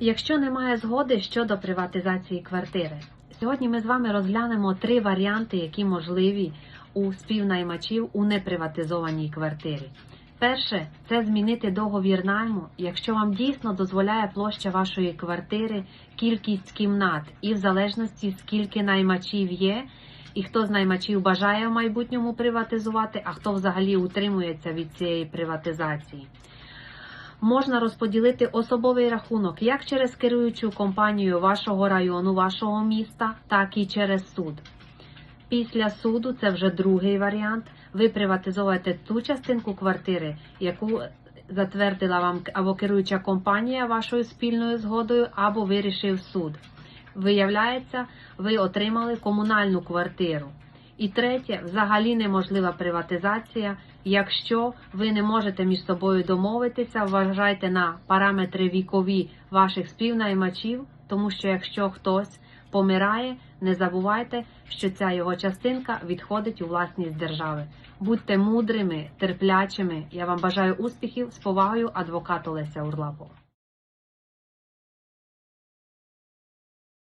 Якщо немає згоди щодо приватизації квартири, сьогодні ми з вами розглянемо три варіанти, які можливі у співнаймачів у неприватизованій квартирі. Перше це змінити договір найму, якщо вам дійсно дозволяє площа вашої квартири, кількість кімнат, і в залежності скільки наймачів є, і хто з наймачів бажає в майбутньому приватизувати, а хто взагалі утримується від цієї приватизації. Можна розподілити особовий рахунок як через керуючу компанію вашого району, вашого міста, так і через суд. Після суду це вже другий варіант. Ви приватизовуєте ту частинку квартири, яку затвердила вам або керуюча компанія вашою спільною згодою, або вирішив суд. Виявляється, ви отримали комунальну квартиру. І третє, взагалі неможлива приватизація. Якщо ви не можете між собою домовитися, вважайте на параметри вікові ваших співнаймачів, тому що якщо хтось помирає, не забувайте, що ця його частинка відходить у власність держави. Будьте мудрими, терплячими. Я вам бажаю успіхів з повагою адвокат Олеся Урлапова.